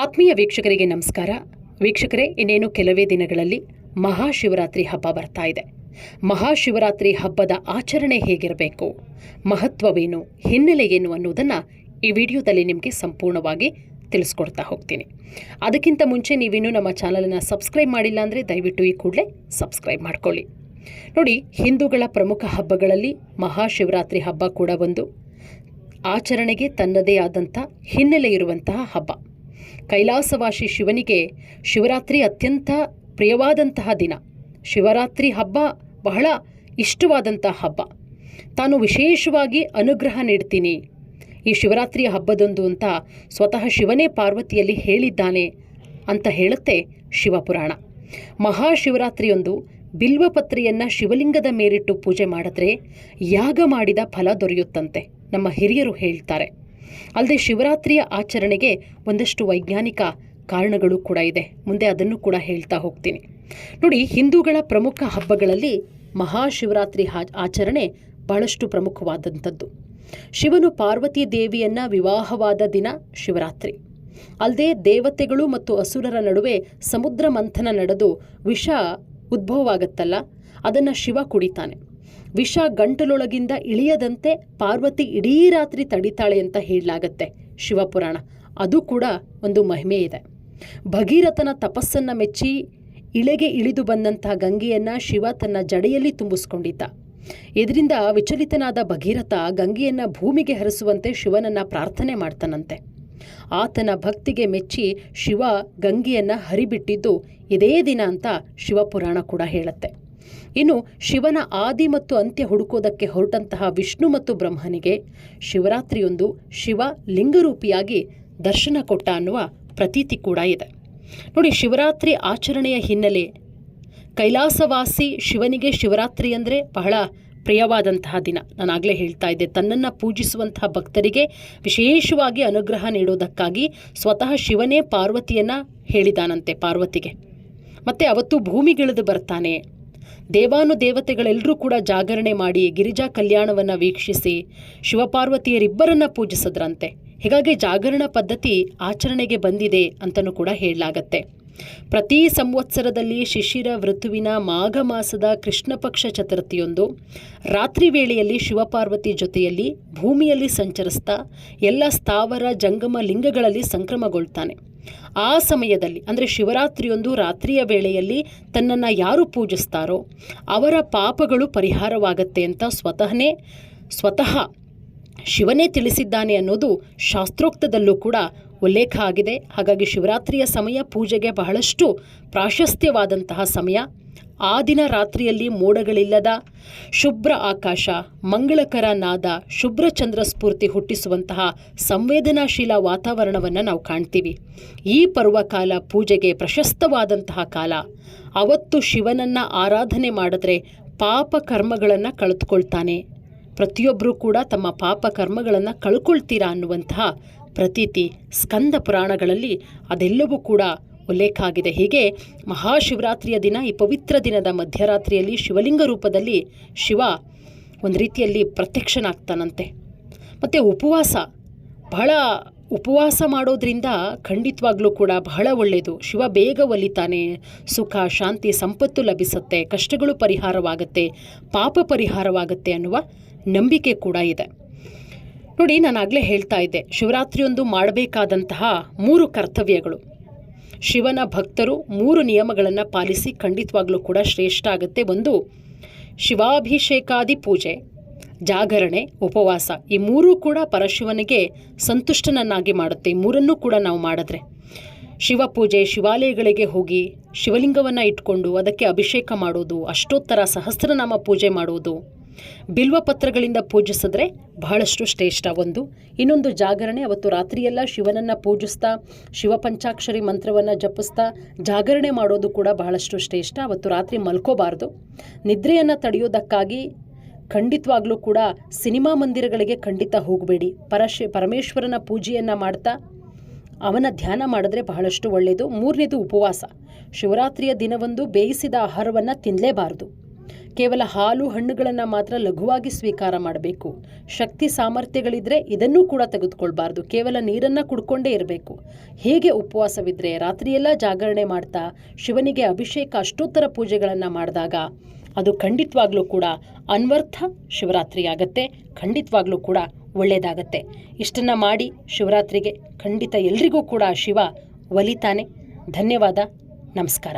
ಆತ್ಮೀಯ ವೀಕ್ಷಕರಿಗೆ ನಮಸ್ಕಾರ. ವೀಕ್ಷಕರೇ, ಇನ್ನೇನು ಕೆಲವೇ ದಿನಗಳಲ್ಲಿ ಮಹಾಶಿವರಾತ್ರಿ ಹಬ್ಬ ಬರ್ತಾ ಇದೆ. ಮಹಾಶಿವರಾತ್ರಿ ಹಬ್ಬದ ಆಚರಣೆ ಹೇಗಿರಬೇಕು? ಮಹತ್ವವೇನು? ಹಿನ್ನೆಲೆ ಏನು ಅನ್ನೋದನ್ನು ಈ ವಿಡಿಯೋದಲ್ಲಿ ನಿಮಗೆ ಸಂಪೂರ್ಣವಾಗಿ ತಿಳಿಸ್ಕೊಡ್ತಾ ಹೋಗ್ತೀನಿ. ಅದಕ್ಕಿಂತ ಮುಂಚೆ ನೀವಿನ್ನೂ ನಮ್ಮ ಚಾನಲನ್ನು ಸಬ್ಸ್ಕ್ರೈಬ್ ಮಾಡಿಲ್ಲ ಅಂದರೆ ದಯವಿಟ್ಟು ಈ ಕೂಡಲೇ ಸಬ್ಸ್ಕ್ರೈಬ್ ಮಾಡ್ಕೊಳ್ಳಿ. ನೋಡಿ, ಹಿಂದೂಗಳ ಪ್ರಮುಖ ಹಬ್ಬಗಳಲ್ಲಿ ಮಹಾಶಿವರಾತ್ರಿ ಹಬ್ಬ ಕೂಡ ಒಂದು. ಆಚರಣೆಗೆ ತನ್ನದೇ ಆದಂಥ ಹಿನ್ನೆಲೆ ಇರುವಂತಹ ಹಬ್ಬ. ಕೈಲಾಸವಾಸಿ ಶಿವನಿಗೆ ಶಿವರಾತ್ರಿ ಅತ್ಯಂತ ಪ್ರಿಯವಾದಂತಹ ದಿನ. ಶಿವರಾತ್ರಿ ಹಬ್ಬ ಬಹಳ ಇಷ್ಟವಾದಂತಹ ಹಬ್ಬ. ತಾನು ವಿಶೇಷವಾಗಿ ಅನುಗ್ರಹ ನೀಡ್ತೀನಿ. ಈ ಶಿವರಾತ್ರಿ ಹಬ್ಬದೊಂದು ಅಂತ ಸ್ವತಃ ಶಿವನೇ ಪಾರ್ವತಿಯಲ್ಲಿ ಹೇಳಿದ್ದಾನೆ ಅಂತ ಹೇಳುತ್ತೆ ಶಿವಪುರಾಣ. ಮಹಾಶಿವರಾತ್ರಿಯೊಂದು ಬಿಲ್ವಪತ್ರೆಯನ್ನು ಶಿವಲಿಂಗದ ಮೇಲಿಟ್ಟು ಪೂಜೆ ಮಾಡಿದ್ರೆ ಯಾಗ ಮಾಡಿದ ಫಲ ದೊರೆಯುತ್ತಂತೆ, ನಮ್ಮ ಹಿರಿಯರು ಹೇಳ್ತಾರೆ. ಅಲ್ಲದೆ ಶಿವರಾತ್ರಿಯ ಆಚರಣೆಗೆ ಒಂದಷ್ಟು ವೈಜ್ಞಾನಿಕ ಕಾರಣಗಳು ಕೂಡ ಇದೆ. ಮುಂದೆ ಅದನ್ನು ಕೂಡ ಹೇಳ್ತಾ ಹೋಗ್ತೀನಿ. ನೋಡಿ, ಹಿಂದೂಗಳ ಪ್ರಮುಖ ಹಬ್ಬಗಳಲ್ಲಿ ಮಹಾಶಿವರಾತ್ರಿ ಆಚರಣೆ ಬಹಳಷ್ಟು ಪ್ರಮುಖವಾದಂಥದ್ದು. ಶಿವನು ಪಾರ್ವತಿ ದೇವಿಯನ್ನ ವಿವಾಹವಾದ ದಿನ ಶಿವರಾತ್ರಿ. ಅಲ್ಲದೆ ದೇವತೆಗಳು ಮತ್ತು ಅಸುರರ ನಡುವೆ ಸಮುದ್ರ ಮಂಥನ ನಡೆದು ವಿಷ ಉದ್ಭವವಾಗತ್ತಲ್ಲ, ಅದನ್ನು ಶಿವ ಕುಡಿತಾನೆ. ವಿಷ ಗಂಟಲೊಳಗಿಂದ ಇಳಿಯದಂತೆ ಪಾರ್ವತಿ ಇಡೀ ರಾತ್ರಿ ತಡಿತಾಳೆ ಅಂತ ಹೇಳಲಾಗತ್ತೆ ಶಿವಪುರಾಣ. ಅದು ಕೂಡ ಒಂದು ಮಹಿಮೆ ಇದೆ. ಭಗೀರಥನ ತಪಸ್ಸನ್ನು ಮೆಚ್ಚಿ ಇಳೆಗೆ ಇಳಿದು ಬಂದಂತಹ ಗಂಗೆಯನ್ನು ಶಿವ ತನ್ನ ಜಡೆಯಲ್ಲಿ ತುಂಬಿಸ್ಕೊಂಡಿದ್ದ. ಇದರಿಂದ ವಿಚಲಿತನಾದ ಭಗೀರಥ ಗಂಗೆಯನ್ನು ಭೂಮಿಗೆ ಹರಿಸುವಂತೆ ಶಿವನನ್ನ ಪ್ರಾರ್ಥನೆ ಮಾಡ್ತಾನಂತೆ. ಆತನ ಭಕ್ತಿಗೆ ಮೆಚ್ಚಿ ಶಿವ ಗಂಗೆಯನ್ನು ಹರಿಬಿಟ್ಟಿದ್ದು ಇದೇ ದಿನ ಅಂತ ಶಿವಪುರಾಣ ಕೂಡ ಹೇಳುತ್ತೆ. ಇನ್ನು ಶಿವನ ಆದಿ ಮತ್ತು ಅಂತ್ಯ ಹುಡುಕೋದಕ್ಕೆ ಹೊರಟಂತಹ ವಿಷ್ಣು ಮತ್ತು ಬ್ರಹ್ಮನಿಗೆ ಶಿವರಾತ್ರಿಯೊಂದು ಶಿವ ಲಿಂಗರೂಪಿಯಾಗಿ ದರ್ಶನ ಕೊಟ್ಟ ಅನ್ನುವ ಪ್ರತೀತಿ ಕೂಡ ಇದೆ. ನೋಡಿ, ಶಿವರಾತ್ರಿ ಆಚರಣೆಯ ಹಿನ್ನೆಲೆ ಕೈಲಾಸವಾಸಿ ಶಿವನಿಗೆ ಶಿವರಾತ್ರಿ ಅಂದರೆ ಬಹಳ ಪ್ರಿಯವಾದಂತಹ ದಿನ. ನಾನು ಆಗಲೇ ಹೇಳ್ತಾ ಇದ್ದೆ, ತನ್ನನ್ನು ಪೂಜಿಸುವಂತಹ ಭಕ್ತರಿಗೆ ವಿಶೇಷವಾಗಿ ಅನುಗ್ರಹ ನೀಡೋದಕ್ಕಾಗಿ ಸ್ವತಃ ಶಿವನೇ ಪಾರ್ವತಿಯನ್ನು ಹೇಳಿದಾನಂತೆ ಪಾರ್ವತಿಗೆ. ಮತ್ತು ಅವತ್ತು ಭೂಮಿಗಿಳಿದು ಬರ್ತಾನೆ. ದೇವಾನು ದೇವತೆಗಳೆಲ್ಲರೂ ಕೂಡ ಜಾಗರಣೆ ಮಾಡಿ ಗಿರಿಜಾ ಕಲ್ಯಾಣವನ್ನು ವೀಕ್ಷಿಸಿ ಶಿವಪಾರ್ವತಿಯರಿಬ್ಬರನ್ನ ಪೂಜಿಸದ್ರಂತೆ. ಹೀಗಾಗಿ ಜಾಗರಣ ಪದ್ಧತಿ ಆಚರಣೆಗೆ ಬಂದಿದೆ ಅಂತಲೂ ಕೂಡ ಹೇಳಲಾಗತ್ತೆ. ಪ್ರತಿ ಸಂವತ್ಸರದಲ್ಲಿ ಶಿಶಿರ ಋತುವಿನ ಮಾಘ ಮಾಸದ ಕೃಷ್ಣ ಪಕ್ಷ ಚತುರ್ಥಿಯೊಂದು ರಾತ್ರಿ ವೇಳೆಯಲ್ಲಿ ಶಿವಪಾರ್ವತಿ ಜೊತೆಯಲ್ಲಿ ಭೂಮಿಯಲ್ಲಿ ಸಂಚರಿಸ್ತಾ ಎಲ್ಲ ಸ್ಥಾವರ ಜಂಗಮ ಲಿಂಗಗಳಲ್ಲಿ ಸಂಕ್ರಮಗೊಳ್ತಾನೆ. ಆ ಸಮಯದಲ್ಲಿ, ಅಂದರೆ ಶಿವರಾತ್ರಿಯೊಂದು ರಾತ್ರಿಯ ವೇಳೆಯಲ್ಲಿ ತನ್ನನ್ನು ಯಾರು ಪೂಜಿಸ್ತಾರೋ, ಅವರ ಪಾಪಗಳು ಪರಿಹಾರವಾಗತ್ತೆ ಅಂತ ಸ್ವತಃನೇ ಸ್ವತಃ ಶಿವನೇ ತಿಳಿಸಿದ್ದಾನೆ ಅನ್ನೋದು ಶಾಸ್ತ್ರೋಕ್ತದಲ್ಲೂ ಕೂಡ ಉಲ್ಲೇಖ ಆಗಿದೆ. ಹಾಗಾಗಿ ಶಿವರಾತ್ರಿಯ ಸಮಯ ಪೂಜೆಗೆ ಬಹಳಷ್ಟು ಪ್ರಾಶಸ್ತ್ಯವಾದಂತಹ ಸಮಯ. ಆ ದಿನ ರಾತ್ರಿಯಲ್ಲಿ ಮೋಡಗಳಿಲ್ಲದ ಶುಭ್ರ ಆಕಾಶ, ಮಂಗಳಕರ ನಾದ, ಶುಭ್ರ ಚಂದ್ರ ಸ್ಫೂರ್ತಿ ಹುಟ್ಟಿಸುವಂತಹ ಸಂವೇದನಾಶೀಲ ವಾತಾವರಣವನ್ನು ನಾವು ಕಾಣ್ತೀವಿ. ಈ ಪರ್ವಕಾಲ ಪೂಜೆಗೆ ಪ್ರಶಸ್ತವಾದಂತಹ ಕಾಲ. ಅವತ್ತು ಶಿವನನ್ನು ಆರಾಧನೆ ಮಾಡಿದ್ರೆ ಪಾಪ ಕರ್ಮಗಳನ್ನು ಕಳೆದುಕೊಳ್ತಾನೆ. ಪ್ರತಿಯೊಬ್ಬರೂ ಕೂಡ ತಮ್ಮ ಪಾಪ ಕರ್ಮಗಳನ್ನು ಕಳ್ಕೊಳ್ತೀರಾ ಅನ್ನುವಂತಹ ಪ್ರತೀತಿ ಸ್ಕಂದ ಪುರಾಣಗಳಲ್ಲಿ ಅದೆಲ್ಲವೂ ಕೂಡ ಉಲ್ಲೇಖ ಆಗಿದೆ ಹೀಗೆ ಮಹಾಶಿವರಾತ್ರಿಯ ದಿನ ಈ ಪವಿತ್ರ ದಿನದ ಮಧ್ಯರಾತ್ರಿಯಲ್ಲಿ ಶಿವಲಿಂಗ ರೂಪದಲ್ಲಿ ಶಿವ ಒಂದು ರೀತಿಯಲ್ಲಿ ಪ್ರತ್ಯಕ್ಷನಾಗ್ತಾನಂತೆ. ಮತ್ತು ಉಪವಾಸ, ಬಹಳ ಉಪವಾಸ ಮಾಡೋದ್ರಿಂದ ಖಂಡಿತವಾಗ್ಲೂ ಕೂಡ ಬಹಳ ಒಳ್ಳೆಯದು. ಶಿವ ಬೇಗ ಒಲಿತಾನೆ, ಸುಖ, ಶಾಂತಿ, ಸಂಪತ್ತು ಲಭಿಸುತ್ತೆ, ಕಷ್ಟಗಳು ಪರಿಹಾರವಾಗುತ್ತೆ, ಪಾಪ ಪರಿಹಾರವಾಗುತ್ತೆ ಅನ್ನುವ ನಂಬಿಕೆ ಕೂಡ ಇದೆ. ನೋಡಿ ನಾನು ಆಗಲೇ ಹೇಳ್ತಾ ಇದ್ದೆ, ಶಿವರಾತ್ರಿಯೊಂದು ಮಾಡಬೇಕಾದಂತಹ ಮೂರು ಕರ್ತವ್ಯಗಳು. ಶಿವನ ಭಕ್ತರು ಮೂರು ನಿಯಮಗಳನ್ನು ಪಾಲಿಸಿ ಖಂಡಿತವಾಗ್ಲೂ ಕೂಡ ಶ್ರೇಷ್ಠ ಆಗುತ್ತೆ. ಒಂದು, ಶಿವಾಭಿಷೇಕಾದಿ ಪೂಜೆ, ಜಾಗರಣೆ, ಉಪವಾಸ ಈ ಮೂರೂ ಕೂಡ ಪರಶಿವನಿಗೆ ಸಂತುಷ್ಟನನ್ನಾಗಿ ಮಾಡುತ್ತೆ. ಈ ಮೂರನ್ನೂ ಕೂಡ ನಾವು ಮಾಡಿದ್ರೆ ಶಿವಪೂಜೆ ಶಿವಾಲಯಗಳಿಗೆ ಹೋಗಿ ಶಿವಲಿಂಗವನ್ನು ಇಟ್ಕೊಂಡು ಅದಕ್ಕೆ ಅಭಿಷೇಕ ಮಾಡೋದು, ಅಷ್ಟೋತ್ತರ ಸಹಸ್ರನಾಮ ಪೂಜೆ ಮಾಡೋದು ಬಿಲ್ವಪತ್ರಗಳಿಂದ ಪೂಜಿಸಿದ್ರೆ ಬಹಳಷ್ಟು ಶ್ರೇಷ್ಠ ಒಂದು. ಇನ್ನೊಂದು ಜಾಗರಣೆ, ಅವತ್ತು ರಾತ್ರಿಯೆಲ್ಲ ಶಿವನನ್ನು ಪೂಜಿಸ್ತಾ ಶಿವಪಂಚಾಕ್ಷರಿ ಮಂತ್ರವನ್ನು ಜಪಿಸ್ತಾ ಜಾಗರಣೆ ಮಾಡೋದು ಕೂಡ ಬಹಳಷ್ಟು ಶ್ರೇಷ್ಠ. ಅವತ್ತು ರಾತ್ರಿ ಮಲ್ಕೋಬಾರ್ದು. ನಿದ್ರೆಯನ್ನು ತಡೆಯೋದಕ್ಕಾಗಿ ಖಂಡಿತವಾಗ್ಲೂ ಕೂಡ ಸಿನಿಮಾ ಮಂದಿರಗಳಿಗೆ ಖಂಡಿತ ಹೋಗಬೇಡಿ. ಪರಶಿ, ಪರಮೇಶ್ವರನ ಪೂಜೆಯನ್ನು ಮಾಡ್ತಾ ಅವನ ಧ್ಯಾನ ಮಾಡಿದ್ರೆ ಬಹಳಷ್ಟು ಒಳ್ಳೆಯದು ಮೂರನೇದು ಉಪವಾಸ. ಶಿವರಾತ್ರಿಯ ದಿನವಂದು ಬೇಯಿಸಿದ ಆಹಾರವನ್ನು ತಿನ್ನಲೇಬಾರದು ಕೇವಲ ಹಾಲು ಹಣ್ಣುಗಳನ್ನು ಮಾತ್ರ ಲಘುವಾಗಿ ಸ್ವೀಕಾರ ಮಾಡಬೇಕು. ಶಕ್ತಿ ಸಾಮರ್ಥ್ಯಗಳಿದ್ರೆ ಇದನ್ನೂ ಕೂಡ ತೆಗೆದುಕೊಳ್ಬಾರ್ದು. ಕೇವಲ ನೀರನ್ನು ಕುಡ್ಕೊಂಡೇ ಇರಬೇಕು. ಹೇಗೆ ಉಪವಾಸವಿದ್ರೆ ರಾತ್ರಿಯೆಲ್ಲ ಜಾಗರಣೆ ಮಾಡ್ತಾ ಶಿವನಿಗೆ ಅಭಿಷೇಕ ಅಷ್ಟೋತ್ತರ ಪೂಜೆಗಳನ್ನು ಮಾಡಿದಾಗ ಅದು ಖಂಡಿತವಾಗ್ಲೂ ಕೂಡ ಅನ್ವರ್ಥ ಶಿವರಾತ್ರಿ ಆಗತ್ತೆ ಖಂಡಿತವಾಗ್ಲೂ ಕೂಡ ಒಳ್ಳೆಯದಾಗತ್ತೆ ಇಷ್ಟನ್ನು ಮಾಡಿ ಶಿವರಾತ್ರಿಗೆ ಖಂಡಿತ ಎಲ್ರಿಗೂ ಕೂಡ ಶಿವ ಒಲಿತಾನೆ. ಧನ್ಯವಾದ. ನಮಸ್ಕಾರ.